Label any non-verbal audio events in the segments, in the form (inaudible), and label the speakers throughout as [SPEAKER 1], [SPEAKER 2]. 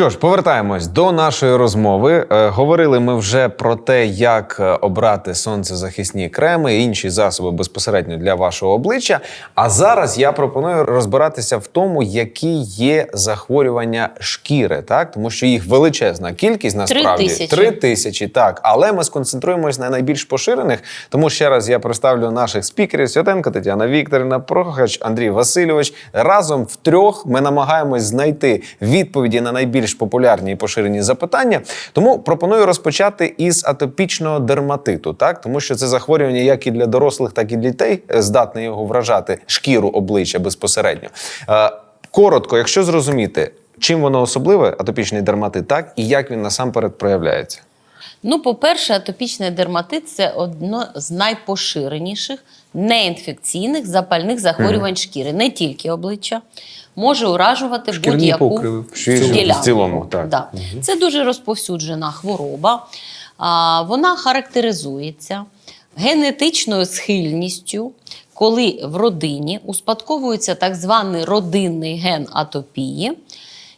[SPEAKER 1] Що ж, повертаємось до нашої розмови. Е, говорили ми вже про те, як е, обрати сонцезахисні креми і інші засоби безпосередньо для вашого обличчя. А зараз я пропоную розбиратися в тому, які є захворювання шкіри, так тому що їх величезна кількість насправді. Три тисячі, так. Але ми сконцентруємось на найбільш поширених. Тому ще раз я представлю наших спікерів: Святенко Тетяна Вікторівна, Прохач, Андрій Васильович. Разом в трьох ми намагаємось знайти відповіді на найбільш популярні і поширені запитання. Тому пропоную розпочати із атопічного дерматиту, так тому що це захворювання як і для дорослих, так і для дітей е, здатне його вражати шкіру обличчя безпосередньо. Е, Коротко, якщо зрозуміти, чим воно особливе, атопічний дерматит, так і як він насамперед проявляється.
[SPEAKER 2] Ну, по-перше, атопічний дерматит це одно з найпоширеніших неінфекційних запальних захворювань шкіри, не тільки обличчя. Може уражувати
[SPEAKER 3] Шкірні
[SPEAKER 2] будь-яку
[SPEAKER 3] покриви.
[SPEAKER 1] В цілому,
[SPEAKER 2] ділянку.
[SPEAKER 1] в цілому, так.
[SPEAKER 2] Да. Це дуже розповсюджена хвороба. А, вона характеризується генетичною схильністю, коли в родині успадковується так званий родинний ген атопії,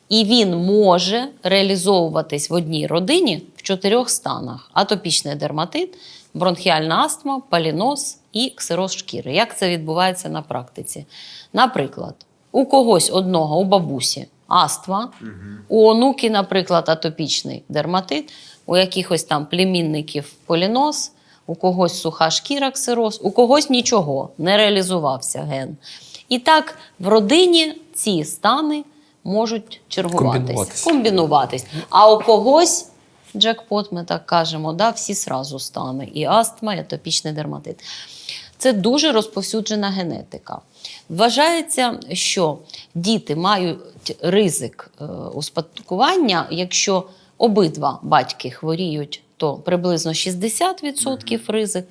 [SPEAKER 2] і він може реалізовуватись в одній родині в чотирьох станах: атопічний дерматит, бронхіальна астма, паліноз і ксироз шкіри. Як це відбувається на практиці? Наприклад, у когось одного, у бабусі астма, у онуки, наприклад, атопічний дерматит, у якихось там племінників поліноз, у когось суха шкіра ксироз, у когось нічого, не реалізувався ген. І так в родині ці стани можуть чергуватись,
[SPEAKER 3] Комбінуватись.
[SPEAKER 2] комбінуватись. А у когось джекпот, ми так кажемо, да, всі сразу стане. І астма, і атопічний дерматит. Це дуже розповсюджена генетика. Вважається, що діти мають ризик е, успадкування, якщо обидва батьки хворіють, то приблизно 60% ризик.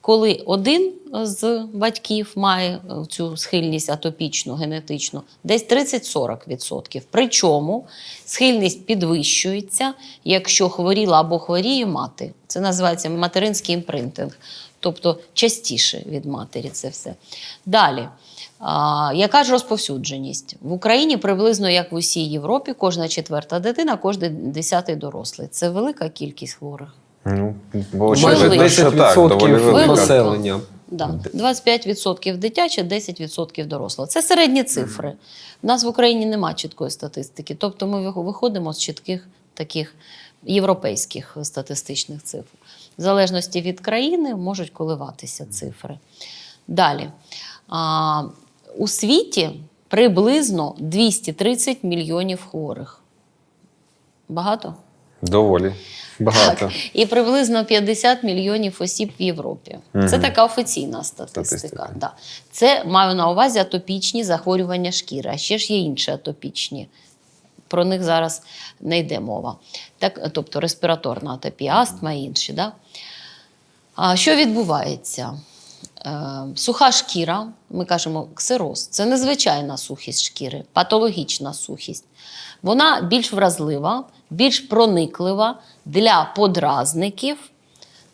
[SPEAKER 2] Коли один з батьків має е, цю схильність атопічну, генетичну, десь 30-40%. Причому схильність підвищується, якщо хворіла або хворіє мати. Це називається материнський імпринтинг, тобто частіше від матері це все. Далі. А, яка ж розповсюдженість? В Україні приблизно як в усій Європі, кожна четверта дитина, кожен десятий дорослий. Це велика кількість хворих.
[SPEAKER 1] Ну, бо так, доволі велика.
[SPEAKER 3] населення.
[SPEAKER 2] Да. 25% дитяче, 10% дорослого. Це середні цифри. У нас в Україні немає чіткої статистики. Тобто ми виходимо з чітких таких європейських статистичних цифр. В залежності від країни можуть коливатися цифри. Далі. А, у світі приблизно 230 мільйонів хворих. Багато?
[SPEAKER 1] Доволі багато.
[SPEAKER 2] Так. І приблизно 50 мільйонів осіб в Європі. Це така офіційна статистика.
[SPEAKER 1] Статистика.
[SPEAKER 2] Да. Це маю на увазі атопічні захворювання шкіри. А ще ж є інші атопічні. Про них зараз не йде мова. Так, тобто респіраторна атопія, астма і інші. Да? А що відбувається? Е, суха шкіра, ми кажемо ксироз, це незвичайна сухість шкіри, патологічна сухість. Вона більш вразлива, більш прониклива для подразників,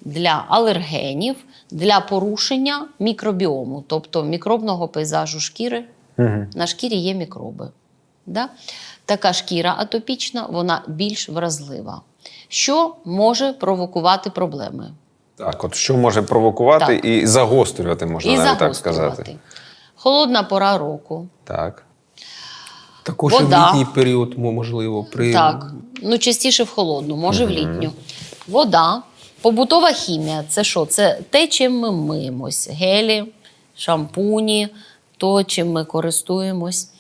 [SPEAKER 2] для алергенів, для порушення мікробіому, тобто мікробного пейзажу шкіри. На шкірі є мікроби. Да? Така шкіра атопічна, вона більш вразлива. Що може провокувати проблеми?
[SPEAKER 1] Так, от що може провокувати
[SPEAKER 2] Так.
[SPEAKER 1] і загострювати, можна
[SPEAKER 2] І
[SPEAKER 1] навіть так сказати.
[SPEAKER 2] Холодна пора року.
[SPEAKER 1] Так.
[SPEAKER 3] Також Вода. в літній період, можливо, при
[SPEAKER 2] Так, ну частіше в холодну, може в літню. Вода, побутова хімія це що? Це те, чим ми миємось: гелі, шампуні, то, чим ми користуємось.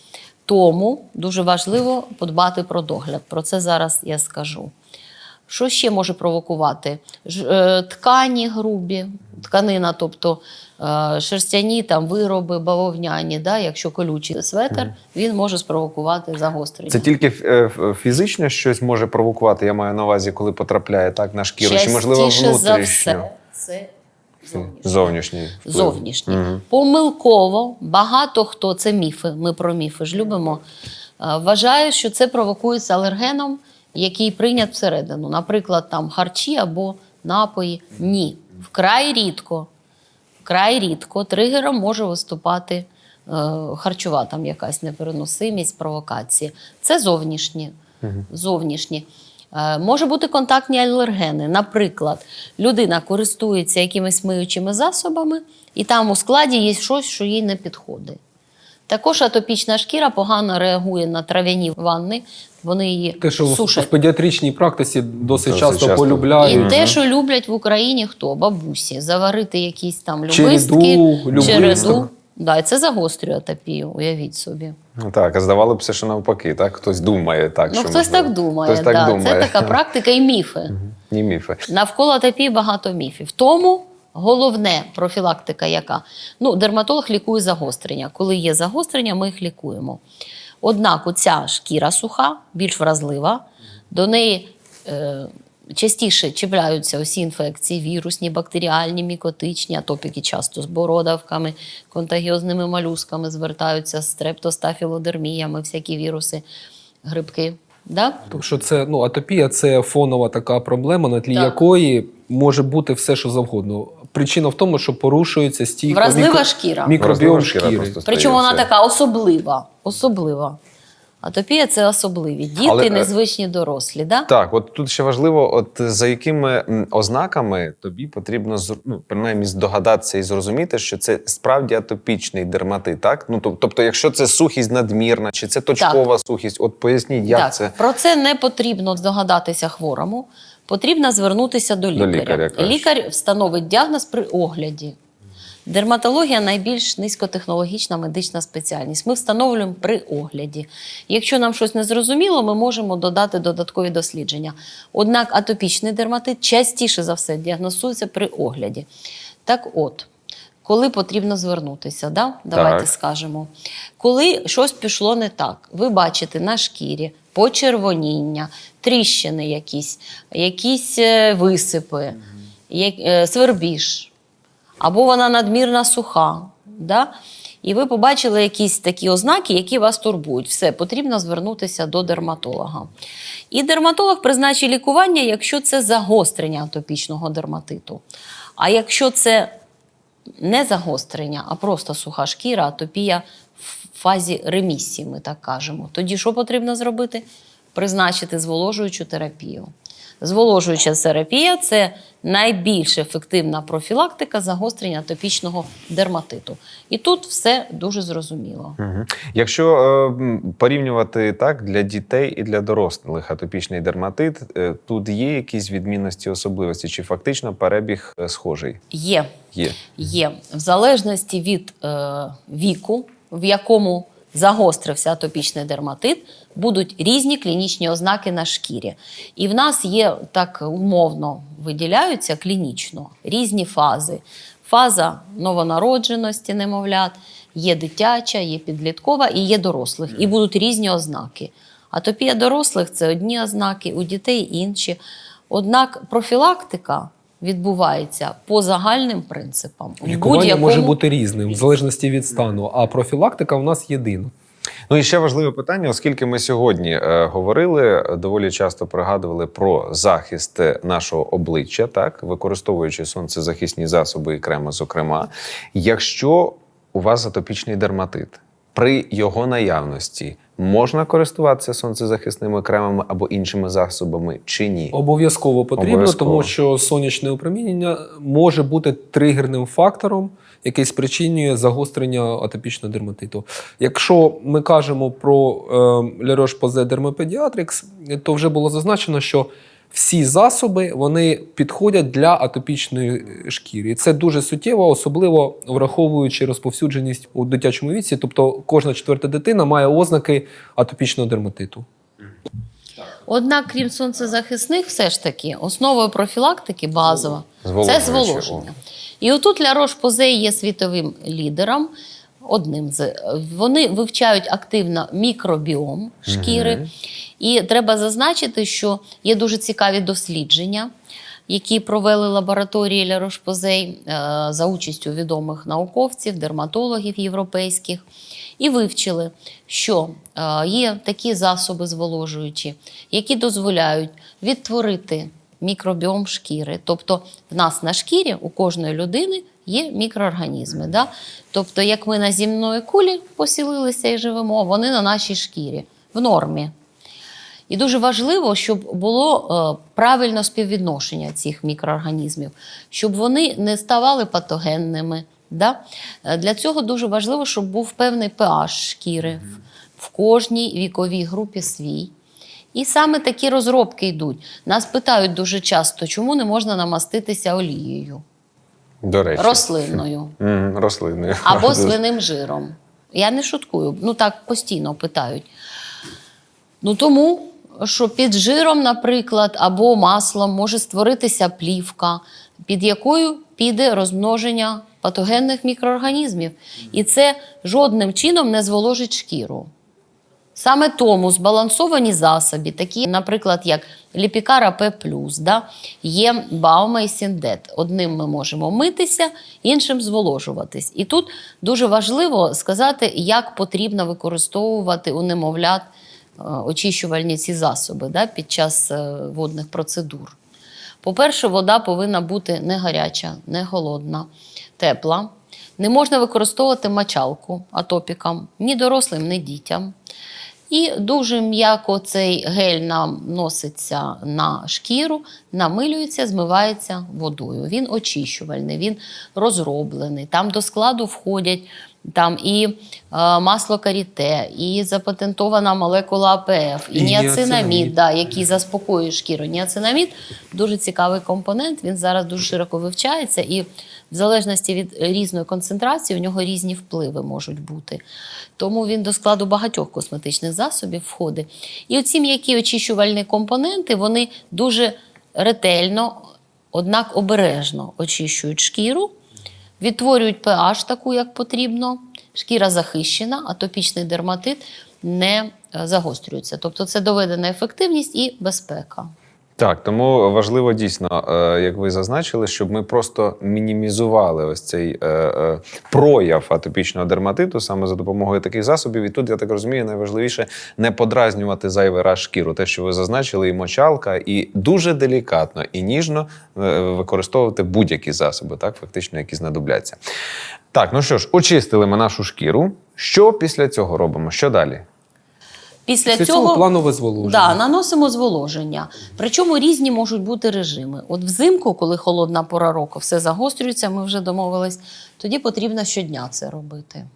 [SPEAKER 2] Тому дуже важливо подбати про догляд. Про це зараз я скажу. Що ще може провокувати? Е, Ткані грубі, тканина, тобто е, шерстяні там, вироби, бавовняні. Да? Якщо колючий светр, він може спровокувати загострення.
[SPEAKER 1] Це тільки е, ф- фізично щось може провокувати, я маю на увазі, коли потрапляє так на шкіру, чи можливо
[SPEAKER 2] Частіше за все це.
[SPEAKER 1] Зовнішній. вплив.
[SPEAKER 2] Зовнішнє. Помилково багато хто це міфи. Ми про міфи ж любимо. Вважає, що це провокується алергеном, який прийнят всередину. Наприклад, там харчі або напої. Ні. Вкрай рідко. Вкрай рідко тригером може виступати е, харчова там якась непереносимість, провокації. Це зовнішні. зовнішні. Е, Може бути контактні алергени. Наприклад, людина користується якимись миючими засобами, і там у складі є щось, що їй не підходить. Також атопічна шкіра погано реагує на трав'яні ванни, вони її
[SPEAKER 3] Те, що в- в педіатричній практиці досить
[SPEAKER 1] Досить
[SPEAKER 3] часто,
[SPEAKER 1] часто.
[SPEAKER 3] полюбляють.
[SPEAKER 2] І те, що люблять в Україні хто? Бабусі. Заварити якісь там любистки, череду. Да, і це загострює атопію, уявіть собі.
[SPEAKER 1] Ну так, а здавали б все, що навпаки, так? Хтось думає так.
[SPEAKER 2] ну,
[SPEAKER 1] що
[SPEAKER 2] хтось
[SPEAKER 1] можливо.
[SPEAKER 2] так думає.
[SPEAKER 1] Хтось так
[SPEAKER 2] да.
[SPEAKER 1] думає.
[SPEAKER 2] Це така практика і міфи.
[SPEAKER 1] Ні, міфи.
[SPEAKER 2] Навколо атопії багато міфів. Тому головне профілактика яка? Ну, дерматолог лікує загострення. Коли є загострення, ми їх лікуємо. Однак оця шкіра суха, більш вразлива, до неї е, частіше чіпляються усі інфекції, вірусні, бактеріальні, мікотичні, атопіки часто з бородавками, контагіозними малюсками звертаються, стрептостафілодерміями, всякі віруси, грибки. Да?
[SPEAKER 3] Тому що це ну, атопія це фонова така проблема, на тлі
[SPEAKER 2] Так.
[SPEAKER 3] якої може бути все, що завгодно. Причина в тому, що порушується стійка
[SPEAKER 2] Вразлива
[SPEAKER 3] мікро-
[SPEAKER 2] шкіра.
[SPEAKER 3] мікробіом
[SPEAKER 1] Вразлива шкіра
[SPEAKER 3] шкіри.
[SPEAKER 2] Причому вона така особлива. особлива. Атопія це особливі. Діти
[SPEAKER 1] Але, е,
[SPEAKER 2] незвичні дорослі. Да?
[SPEAKER 1] Так, от тут ще важливо, от за якими ознаками тобі потрібно ну, принаймні здогадатися і зрозуміти, що це справді атопічний дерматит, так? Ну тоб- тобто, якщо це сухість надмірна, чи це точкова сухість, от поясніть, як
[SPEAKER 2] так,
[SPEAKER 1] це.
[SPEAKER 2] Про це не потрібно здогадатися хворому. Потрібно звернутися до лікаря.
[SPEAKER 1] лікаря.
[SPEAKER 2] Лікар встановить діагноз при огляді. Дерматологія найбільш низькотехнологічна медична спеціальність. Ми встановлюємо при огляді. Якщо нам щось не зрозуміло, ми можемо додати додаткові дослідження. Однак атопічний дерматит частіше за все діагностується при огляді. Так от, коли потрібно звернутися, да? давайте
[SPEAKER 1] Так.
[SPEAKER 2] скажемо. Коли щось пішло не так, ви бачите на шкірі почервоніння, тріщини якісь, якісь е, висипи, як- е, свербіж, або вона надмірна суха. Да? І ви побачили якісь такі ознаки, які вас турбують. Все, потрібно звернутися до дерматолога. І дерматолог призначить лікування, якщо це загострення атопічного дерматиту. А якщо це не загострення, а просто суха шкіра, атопія в фазі ремісії, ми так кажемо. Тоді що потрібно зробити? Призначити зволожуючу терапію. Зволожуюча терапія це найбільш ефективна профілактика загострення атопічного дерматиту. І тут все дуже зрозуміло.
[SPEAKER 1] Мгм. Якщо е, порівнювати так для дітей і для дорослих атопічний дерматит, е, тут є якісь відмінності особливості, чи фактично перебіг е, схожий?
[SPEAKER 2] Є.
[SPEAKER 1] Є.
[SPEAKER 2] Є в залежності від е, віку, в якому загострився атопічний дерматит, будуть різні клінічні ознаки на шкірі. І в нас є так умовно виділяються клінічно різні фази. Фаза новонародженості немовлят, є дитяча, є підліткова і є дорослих. І будуть різні ознаки. Атопія дорослих це одні ознаки, у дітей інші. Однак профілактика відбувається по загальним принципам.
[SPEAKER 3] Лікування може бути різним в залежності від стану, а профілактика в нас єдина.
[SPEAKER 1] Ну і ще важливе питання, оскільки ми сьогодні е, говорили, доволі часто пригадували про захист е, нашого обличчя, так використовуючи сонцезахисні засоби і креми, зокрема. Якщо у вас атопічний дерматит, при його наявності можна користуватися сонцезахисними кремами або іншими засобами чи ні?
[SPEAKER 3] Обов'язково потрібно,
[SPEAKER 1] Обов'язково.
[SPEAKER 3] тому що сонячне опромінення може бути тригерним фактором, який спричинює загострення атопічного дерматиту. Якщо ми кажемо про е, Лерош Позе Дермопедіатрикс, то вже було зазначено, що всі засоби вони підходять для атопічної шкіри. І це дуже суттєво, особливо враховуючи розповсюдженість у дитячому віці. Тобто кожна четверта дитина має ознаки атопічного дерматиту.
[SPEAKER 2] Однак, крім сонцезахисних, все ж таки, основою профілактики базова це зволоження. І отут Ля Рош Позей є світовим лідером. Одним з вони вивчають активно мікробіом шкіри. І треба зазначити, що є дуже цікаві дослідження, які провели лабораторії Ля Рош Позей е, за участю відомих науковців, дерматологів європейських, і вивчили, що е, є такі засоби зволожуючі, які дозволяють відтворити мікробіом шкіри. Тобто в нас на шкірі у кожної людини є мікроорганізми. Да? Тобто, як ми на земної кулі посілилися і живемо, вони на нашій шкірі в нормі. І дуже важливо, щоб було е, правильне співвідношення цих мікроорганізмів, щоб вони не ставали патогенними. Да? Е, Для цього дуже важливо, щоб був певний pH шкіри в кожній віковій групі свій. І саме такі розробки йдуть. Нас питають дуже часто, чому не можна намаститися олією
[SPEAKER 1] До речі.
[SPEAKER 2] рослинною
[SPEAKER 1] Мгм, рослинною. (laughs)
[SPEAKER 2] або свиним жиром. Я не шуткую, ну так постійно питають. Ну тому, що під жиром, наприклад, або маслом може створитися плівка, під якою піде розмноження патогенних мікроорганізмів. І це жодним чином не зволожить шкіру. Саме тому збалансовані засоби, такі, наприклад, як ліпікара П+, да, є баума і сіндет. Одним ми можемо митися, іншим зволожуватись. І тут дуже важливо сказати, як потрібно використовувати у немовлят е, очищувальні ці засоби да, під час е, водних процедур. По-перше, вода повинна бути не гаряча, не холодна, тепла. Не можна використовувати мочалку атопікам ні дорослим, ні дітям. І дуже м'яко цей гель наноситься на шкіру, намилюється, змивається водою. Він очищувальний, він розроблений. Там до складу входять там і е, масло каріте, і запатентована молекула АПФ, і,
[SPEAKER 3] І
[SPEAKER 2] ніацинамід,
[SPEAKER 3] ніацинамід.
[SPEAKER 2] да, який заспокоює шкіру. Ніацинамід дуже цікавий компонент. Він зараз дуже широко вивчається, і в залежності від різної концентрації у нього різні впливи можуть бути. Тому він до складу багатьох косметичних засобів входить. І оці м'які очищувальні компоненти вони дуже ретельно, однак обережно очищують шкіру, відтворюють pH таку, як потрібно. Шкіра захищена, атопічний дерматит не е, загострюється. Тобто це доведена ефективність і безпека.
[SPEAKER 1] Так, тому важливо дійсно, е, як ви зазначили, щоб ми просто мінімізували ось цей е, е, прояв атопічного дерматиту саме за допомогою таких засобів. І тут я так розумію, найважливіше не подразнювати зайвий раз шкіру. Те, що ви зазначили, і мочалка, і дуже делікатно і ніжно використовувати будь-які засоби, так фактично, які знадобляться. Так, ну що ж, очистили ми нашу шкіру. Що після цього робимо? Що далі?
[SPEAKER 2] Після,
[SPEAKER 3] Після
[SPEAKER 2] цього,
[SPEAKER 3] цього планове зволоження.
[SPEAKER 2] Да, наносимо зволоження. Причому різні можуть бути режими. От взимку, коли холодна пора року, все загострюється, ми вже домовились, тоді потрібно щодня це робити.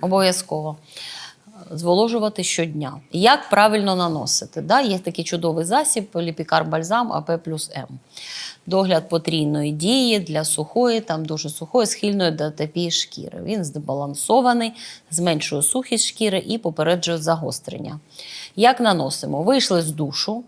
[SPEAKER 2] Обов'язково. Зволожувати щодня. Як правильно наносити? Да? Є такий чудовий засіб ліпікар бальзам АП плюс М. Догляд потрійної дії для сухої, там дуже сухої, схильної до атопії шкіри. Він збалансований, зменшує сухість шкіри і попереджує загострення. Як наносимо? Вийшли з душу,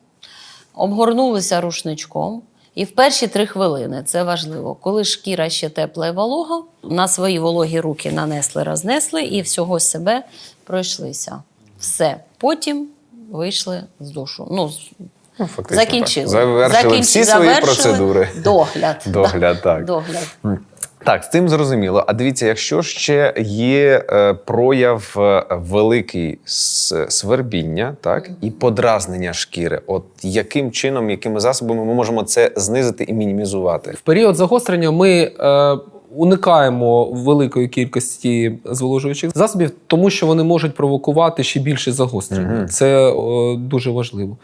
[SPEAKER 2] обгорнулися рушничком. І в перші три хвилини це важливо. Коли шкіра ще тепла і волога, на свої вологі руки нанесли, рознесли і всього себе пройшлися. Все. Потім вийшли з душу. Ну,
[SPEAKER 1] Ну, фактично,
[SPEAKER 2] закінчили.
[SPEAKER 1] так. Завершили
[SPEAKER 2] Закінчили,
[SPEAKER 1] всі свої
[SPEAKER 2] завершили
[SPEAKER 1] процедури.
[SPEAKER 2] Догляд.
[SPEAKER 1] Догляд, так.
[SPEAKER 2] Догляд.
[SPEAKER 1] Так, з цим зрозуміло. А дивіться, якщо ще є е, прояв е, великий свербіння, так і подразнення шкіри, от яким чином, якими засобами ми можемо це знизити і мінімізувати?
[SPEAKER 3] В період загострення ми е, уникаємо великої кількості зволожуючих засобів, тому що вони можуть провокувати ще більше загострення.
[SPEAKER 1] Мгм.
[SPEAKER 3] Це е, дуже важливо.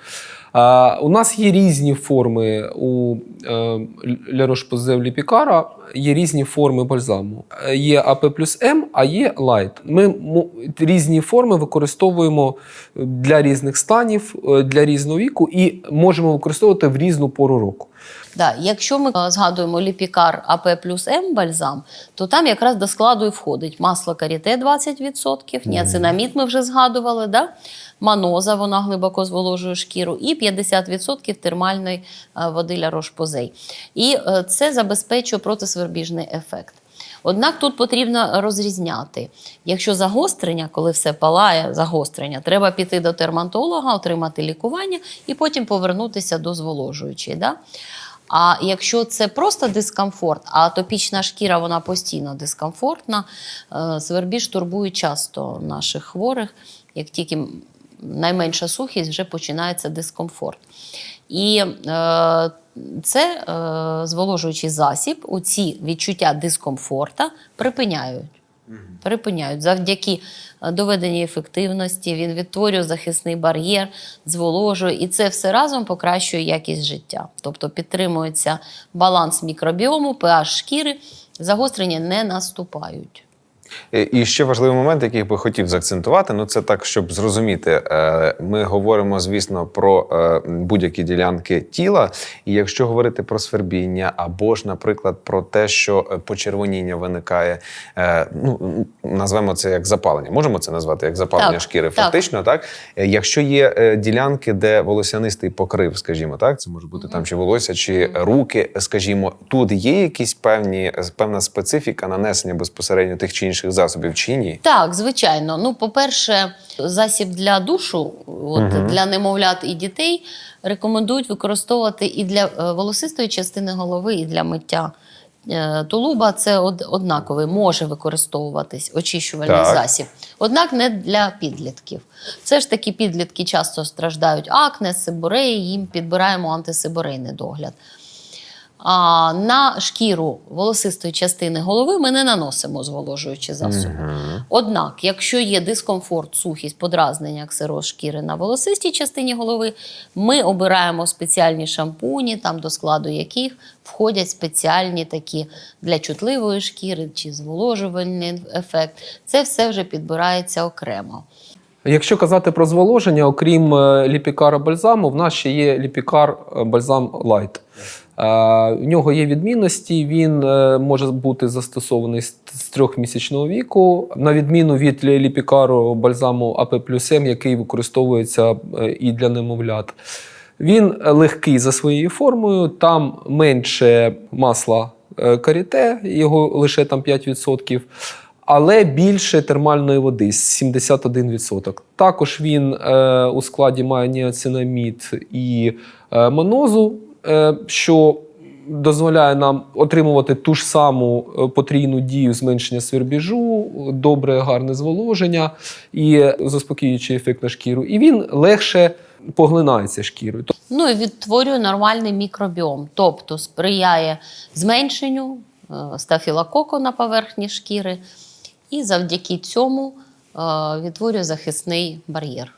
[SPEAKER 3] У нас є різні форми у е, Пікара, Ліпікара, є різні форми бальзаму. Е, Є АП плюс М, а є лайт. Ми різні форми використовуємо для різних станів, е, для різного віку і можемо використовувати в різну пору року.
[SPEAKER 2] Да, якщо ми е, згадуємо ліпікар АП плюс М бальзам, то там якраз до складу і входить масло каріте 20%, ніацинамід ми вже згадували, да? маноза, вона глибоко зволожує шкіру, і 50% термальної е, води ля Рошпозей. І е, це забезпечує протисвербіжний ефект. Однак тут потрібно розрізняти. Якщо загострення, коли все палає, загострення, треба піти до дерматолога, отримати лікування і потім повернутися до зволожуючої. Да? А якщо це просто дискомфорт, а атопічна шкіра вона постійно дискомфортна, е, свербіж турбує часто наших хворих. Як тільки найменша сухість, вже починається дискомфорт. І е, це е, зволожуючий засіб, у ці відчуття дискомфорта припиняють. Припиняють. Завдяки е, доведеній ефективності він відтворює захисний бар'єр, зволожує, і це все разом покращує якість життя. Тобто підтримується баланс мікробіому, pH шкіри, загострення не наступають.
[SPEAKER 1] Е, І ще важливий момент, який би хотів заакцентувати, ну це так, щоб зрозуміти. Е, Ми говоримо, звісно, про е, будь-які ділянки тіла. І якщо говорити про свербіння, або ж, наприклад, про те, що почервоніння виникає, ну назвемо це як запалення. Можемо це назвати як запалення
[SPEAKER 2] Так,
[SPEAKER 1] шкіри,
[SPEAKER 2] так.
[SPEAKER 1] фактично, так? Якщо є ділянки, де волосянистий покрив, скажімо, так, це може бути там чи волосся, чи руки, скажімо, тут є якісь певні певна специфіка нанесення безпосередньо тих чи інших засобів, чи ні?
[SPEAKER 2] Так, звичайно. Ну, по-перше, засіб для душу, от, для немовлят і дітей рекомендують використовувати і для е, волосистої частини голови, і для миття. Е, Тулуба це однаковий, може використовуватись очищувальний
[SPEAKER 1] Так.
[SPEAKER 2] засіб. Однак не для підлітків. Все ж таки підлітки часто страждають акне, сибореї, їм підбираємо антисиборейний догляд. А на шкіру волосистої частини голови ми не наносимо зволожуючі засоби. Однак, якщо є дискомфорт, сухість, подразнення ксероз шкіри на волосистій частині голови, ми обираємо спеціальні шампуні, там до складу яких входять спеціальні такі для чутливої шкіри чи зволожувальний ефект. Це все вже підбирається окремо.
[SPEAKER 3] Якщо казати про зволоження, окрім е, ліпікара бальзаму, в нас ще є ліпікар е, бальзам Лайт. У нього є відмінності. Він е, може бути застосований з трьохмісячного віку, на відміну від лі- ліпікару бальзаму АП плюс М, який використовується е, і для немовлят. Він легкий за своєю формою, там менше масла е, каріте, його лише там 5%, але більше термальної води 71%. Також він у складі має ніацинамід і е, монозу, що дозволяє нам отримувати ту ж саму е, потрійну дію зменшення свербіжу, добре, гарне зволоження і заспокоюючий ефект на шкіру. І він легше поглинається шкірою.
[SPEAKER 2] Ну і відтворює нормальний мікробіом, тобто сприяє зменшенню е, стафілококу на поверхні шкіри, і завдяки цьому е, відтворює захисний бар'єр.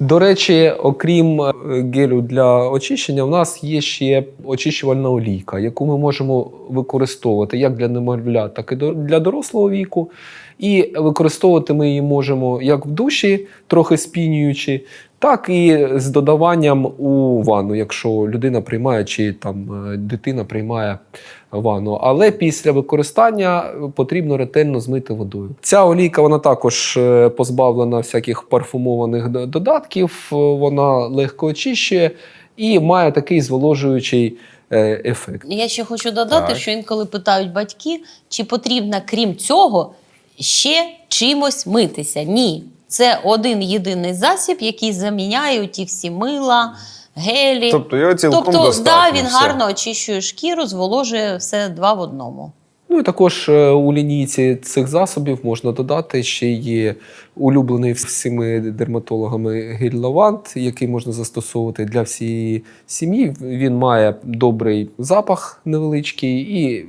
[SPEAKER 3] До речі, окрім е, гелю для очищення, у нас є ще очищувальна олійка, яку ми можемо використовувати як для немовлят, так і для дорослого віку. І використовувати ми її можемо як в душі, трохи спінюючи, так і з додаванням у ванну, якщо людина приймає чи там е, дитина приймає ванну. Але після використання потрібно ретельно змити водою. Ця олійка вона також е, позбавлена всяких парфумованих додатків, е, вона легко очищує і має такий зволожуючий е, ефект.
[SPEAKER 2] Я ще хочу додати,
[SPEAKER 1] Так.
[SPEAKER 2] що інколи питають батьки, чи потрібно, крім цього, ще чимось митися. Ні. Це один єдиний засіб, який заміняє ті всі мила, гелі.
[SPEAKER 1] Тобто його цілком
[SPEAKER 2] тобто,
[SPEAKER 1] достатньо.
[SPEAKER 2] да, він
[SPEAKER 1] все.
[SPEAKER 2] гарно очищує шкіру, зволожує все два в одному.
[SPEAKER 3] Ну і також е, у лінійці цих засобів можна додати ще є улюблений всіми дерматологами гель лавант, який можна застосовувати для всієї сім'ї. Він має добрий запах невеличкий і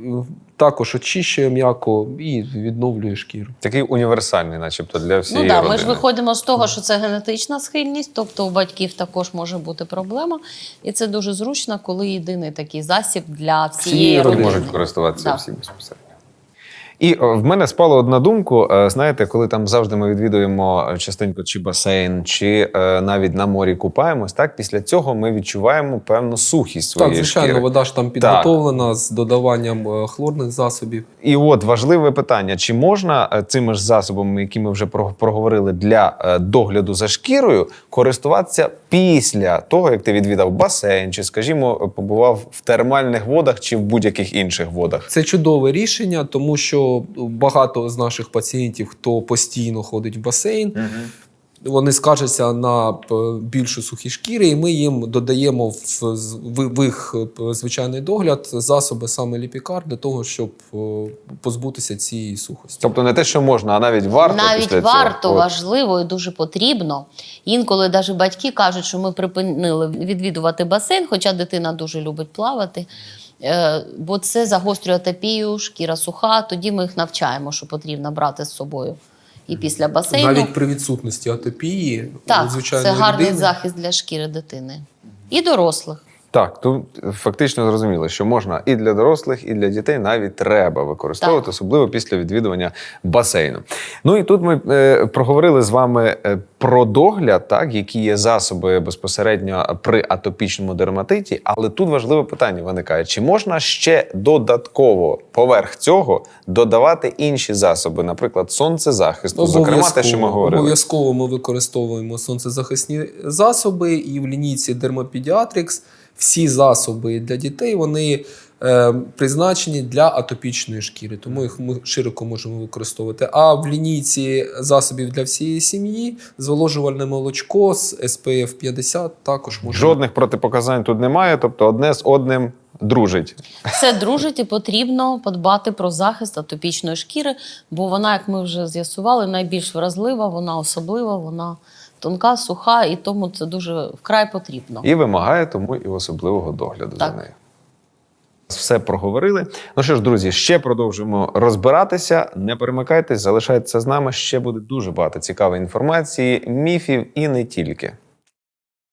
[SPEAKER 3] також очищує м'яко і відновлює шкіру.
[SPEAKER 1] Такий універсальний, начебто, для всієї
[SPEAKER 2] ну да,
[SPEAKER 1] родини.
[SPEAKER 2] ми ж виходимо з того, що це генетична схильність, тобто у батьків також може бути проблема. І це дуже зручно, коли єдиний такий засіб для всієї
[SPEAKER 3] Всієї
[SPEAKER 1] родини.
[SPEAKER 3] родини.
[SPEAKER 1] можуть користуватися
[SPEAKER 2] Да.
[SPEAKER 1] всі безпосередньо. І в мене спала одна думку. е, Знаєте, коли там завжди ми відвідуємо частенько чи басейн, чи е, навіть на морі купаємось, так після цього ми відчуваємо певну сухість своєї
[SPEAKER 3] Так, звичайно,
[SPEAKER 1] шкіри.
[SPEAKER 3] вода ж там підготовлена з додаванням е, хлорних засобів.
[SPEAKER 1] І от важливе питання: чи можна е, цими ж засобами, які ми вже про- проговорили для е, догляду за шкірою, користуватися після того, як ти відвідав басейн, чи, скажімо, побував в термальних водах чи в будь-яких інших водах?
[SPEAKER 3] Це чудове рішення, тому що багато з наших пацієнтів, хто постійно ходить в басейн, вони скаржаться на е, більшу сухі шкіри, і ми їм додаємо в, в, в їх е, звичайний догляд засоби саме ліпікар для того, щоб е, позбутися цієї сухості.
[SPEAKER 1] Тобто не те, що можна, а навіть варто
[SPEAKER 2] Навіть
[SPEAKER 1] після
[SPEAKER 2] варто,
[SPEAKER 1] цього.
[SPEAKER 2] Важливо і дуже потрібно. Інколи навіть батьки кажуть, що ми припинили відвідувати басейн, хоча дитина дуже любить плавати. Е, бо це загострює атопію, шкіра суха. Тоді ми їх навчаємо, що потрібно брати з собою. І після басейну.
[SPEAKER 3] Навіть при відсутності атопії,
[SPEAKER 2] так,
[SPEAKER 3] звичайно,
[SPEAKER 2] це гарний
[SPEAKER 3] людини,
[SPEAKER 2] захист для шкіри дитини. І дорослих.
[SPEAKER 1] Так, тут фактично зрозуміло, що можна і для дорослих, і для дітей навіть треба використовувати,
[SPEAKER 2] Так.
[SPEAKER 1] особливо після відвідування басейну. Ну і тут ми е, проговорили з вами е, про догляд, так, які є засоби безпосередньо при атопічному дерматиті. Але тут важливе питання виникає: чи можна ще додатково поверх цього додавати інші засоби, наприклад, сонцезахисту, зокрема те, що ми говорили.
[SPEAKER 3] Обов'язково ми використовуємо сонцезахисні засоби, і в лінійці Dermapediatrics всі засоби для дітей вони е, призначені для атопічної шкіри, тому їх ми широко можемо використовувати. А в лінійці засобів для всієї сім'ї зволожувальне молочко з SPF 50 також можна.
[SPEAKER 1] Жодних протипоказань тут немає, тобто одне з одним дружить.
[SPEAKER 2] Все дружить і потрібно подбати про захист атопічної шкіри, бо вона, як ми вже з'ясували, найбільш вразлива, вона особлива, вона тонка, суха, і тому це дуже вкрай потрібно.
[SPEAKER 1] І вимагає тому і особливого догляду за нею. Все проговорили. Ну що ж, друзі, ще продовжуємо розбиратися. Не перемикайтесь, залишайтеся з нами. Ще буде дуже багато цікавої інформації, міфів і не тільки.